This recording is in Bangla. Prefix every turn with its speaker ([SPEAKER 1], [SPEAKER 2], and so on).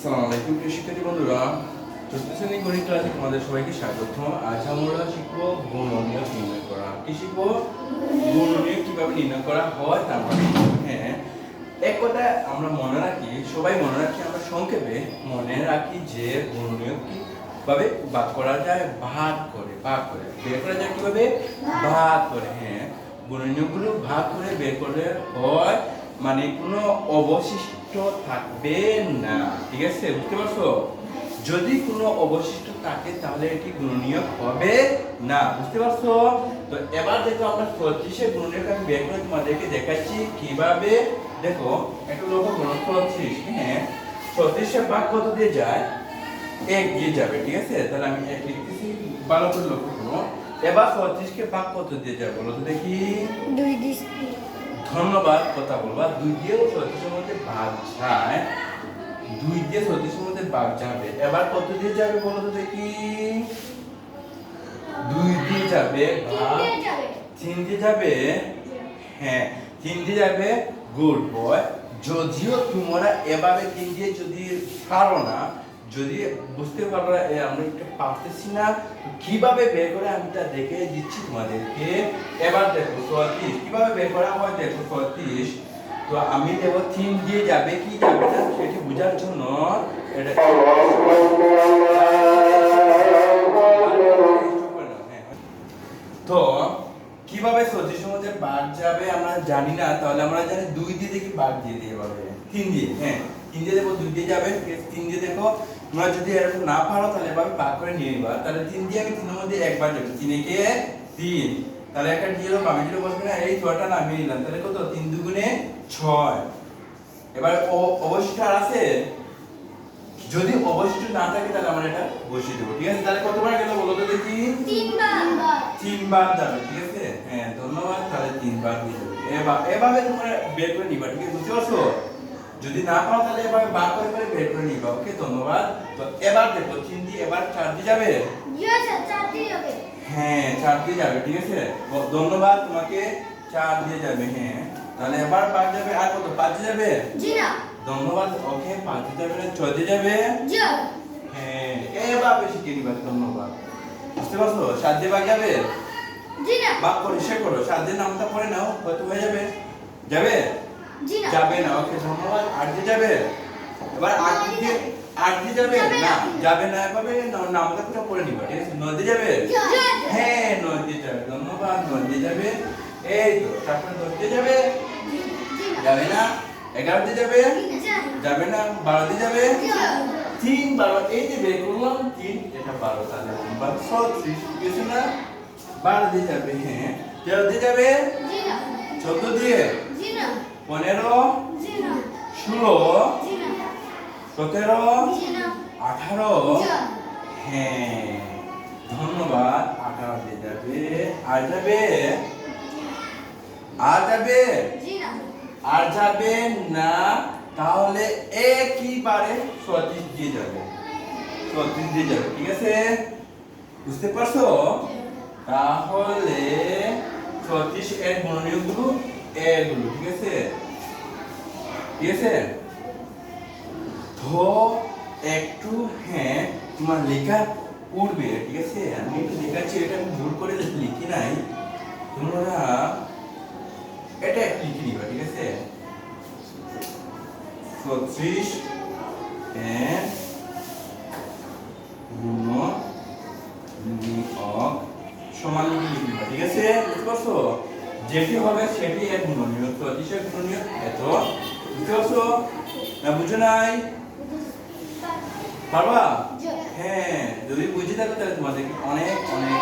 [SPEAKER 1] আসসালামু আলাইকুম প্রিয় শিক্ষার্থী বন্ধুরা চতুর্থ শ্রেণি গণিত ক্লাসে তোমাদের সবাইকে স্বাগত। আজ আমরা শিখব গুণনীয় নির্ণয় করা। কি শিখব? গুণনীয় কীভাবে নির্ণয় করা হয় তারপরে হ্যাঁ এক কথা আমরা মনে রাখি, সবাই মনে রাখি, আমরা সংক্ষেপে মনে রাখি যে গুণনীয় কীভাবে ভাগ করা যায়, ভাগ করে ভাগ করে। বের করা যায় কীভাবে? ভাগ করে হ্যাঁ। গুণনীয়গুলো ভাগ করে বের করলে হয় মানে কোনো অবশিষ্ট থাকবে না, ঠিক আছে? বুঝতে পারছ? যদি কোনো অবশিষ্ট থাকে, তাহলে এটি গুণনীয় হবে না, বুঝতে পারছ? তো এবার দেখো আমরা পঁচিশের গুণনীয়ক আমি বের করে তোমাদেরকে দেখাচ্ছি কীভাবে। দেখো, একটু লক্ষ্য করো, পঁচিশ হ্যাঁ? পঁচিশের ভাগ কত দিয়ে যায়? এক দিয়ে যাবে, ঠিক আছে? তাহলে আমি এক লিখতেছি ভালো করে লক্ষ্য করো। এবার পঁচিশকে ভাগ কত দিয়ে যায় বলো তো দেখি?
[SPEAKER 2] দুই দিস
[SPEAKER 1] ধন্যবাদ কথা বলবা। দুই দিয়েও সতীশের মধ্যে ভাগ যায়। দুই দিয়ে সতীশের মধ্যে ভাগ যাবে। এবার কত দিয়ে যাবে বলো তো দেখি? দুই দিয়ে যাবে ভাগ তিন দিয়ে যাবে? হ্যাঁ তিন দিয়ে যাবে গুড বয়। যদিও তোমরা এভাবে তিন দিয়ে যদি পারো না যদি বুঝতে পারো, এ একটু পারতেছি না কীভাবে বের করে আমি তা দেখে দিচ্ছি তোমাদেরকে। এবার দেখো সতীশ কীভাবে বের করা হয় দেখো সতীশ তো আমি দেব তিন দিয়ে যাবে কি যাবে না, সেটি বোঝার জন্য। তো কীভাবে সতীশের মধ্যে বাদ যাবে আমরা জানি না, তাহলে আমরা জানি দুই দিয়ে দেখি বাদ দিয়ে দিয়ে পাবে তিন দিয়ে হ্যাঁ। তিন দিয়ে দেখো দুই দিয়ে যাবে ঠিক আছে, তিন দিয়ে দেখো তোমরা যদি এরকম না পারো তাহলে এভাবে ভাগ করে নিয়ে নিবা। তাহলে তিন দিয়ে আমি তিনের মধ্যে একবার যাবে। তিন একে তিন। তাহলে একটা জিরো বামে জিরো বসবে না এই ছয়টা নামিয়ে নিলাম। তাহলে কত? তিন দুগুণে ছয়। এবার অবশিষ্ট আর আছে? যদি অবশিষ্ট না থাকে তাহলে আমরা এটা বসিয়ে দেবো। ঠিক আছে? তাহলে কতবার গেল বলো তো দেখি? তিনবার। যাবে ঠিক আছে? হ্যাঁ ধন্যবাদ। তাহলে তিনবার দিয়ে যাবে এবার এভাবে তোমরা বের করে নিবা ঠিক আছে? বুঝতে পারছ? যদি না পাও তাহলে এবার বার করে করে বের করে নিবা ওকে ধন্যবাদ। তো এবার দেখো তিন দিয়ে এবার চার দিয়ে যাবে? হ্যাঁ চার দিয়ে যাবে ঠিক আছে? ধন্যবাদ তোমাকে চার দিয়ে যাবে হ্যাঁ। তাহলে এবার পাঁচ যাবে আর কত? পাঁচ দিয়ে যাবে? ধন্যবাদ ওকে পাঁচ দিয়ে যাবে ছয় দিয়ে যাবে? হ্যাঁ এভাবে শিখে নিবা? ধন্যবাদ। বুঝতে পারছ? সাত দিয়ে বাদ যাবে? বাক করে সে করো সাত দিন নামটা পরে নাও হয়তো হয়ে যাবে। যাবে? যাবে না ওকে ধন্যবাদ। দিয়ে যাবে? এবার আট দিয়ে যাবে? না। যাবে না এভাবে? না- নামটা পুরো পড়ে নিবা ঠিক আছে? নদী যাবে? হ্যাঁ নয় দিয়ে যাবে। ধন্যবাদ নয় দিয়ে যাবে। এই তো তারপরে দিয়ে যাবে? যাবে না? এগারো দিয়ে যাবে। যাবে না? বারো দিয়ে যাবে তিন বারো এই যে বের করলাম তিন এটা বারো তাহলে বারো ছত্রিশ গেছে না? বারো দিয়ে যাবে হ্যাঁ। তেরো দিয়ে যাবে চোদ্দ দিয়ে পনেরো ষোলো সতেরো আঠারো। হ্যাঁ। ধন্যবাদ। আঠারো দিয়ে যাবে। আর যাবে? আর যাবে? আর যাবে না। তাহলে একইবারে সতীশ দিয়ে যাবে। সতীশ দিয়ে যাবে। ঠিক আছে? বুঝতে পারছ? তাহলে সতীশ এর গুণনীয়গুলো এগুলো ঠিক আছে ঠিক আছে তো একটু হ্যাঁ তোমার লেখা উঠবে ঠিক আছে? আমি একটু লেখাচ্ছি এটা আমি ভুল করে লিখি নাই। তোমরা এটা লিখে নিবা, ঠিক আছে? ছত্রিশ সমান লিখে লিখবা ঠিক আছে? বুঝতে পারছ? যেটি হবে সেটি এর গুণনীয় তো ছত্রিশের গুণনীয় এত বুঝতে না বুঝো নাই? পারবা? হ্যাঁ যদি বুঝে থাকো তাহলে তোমাদেরকে অনেক অনেক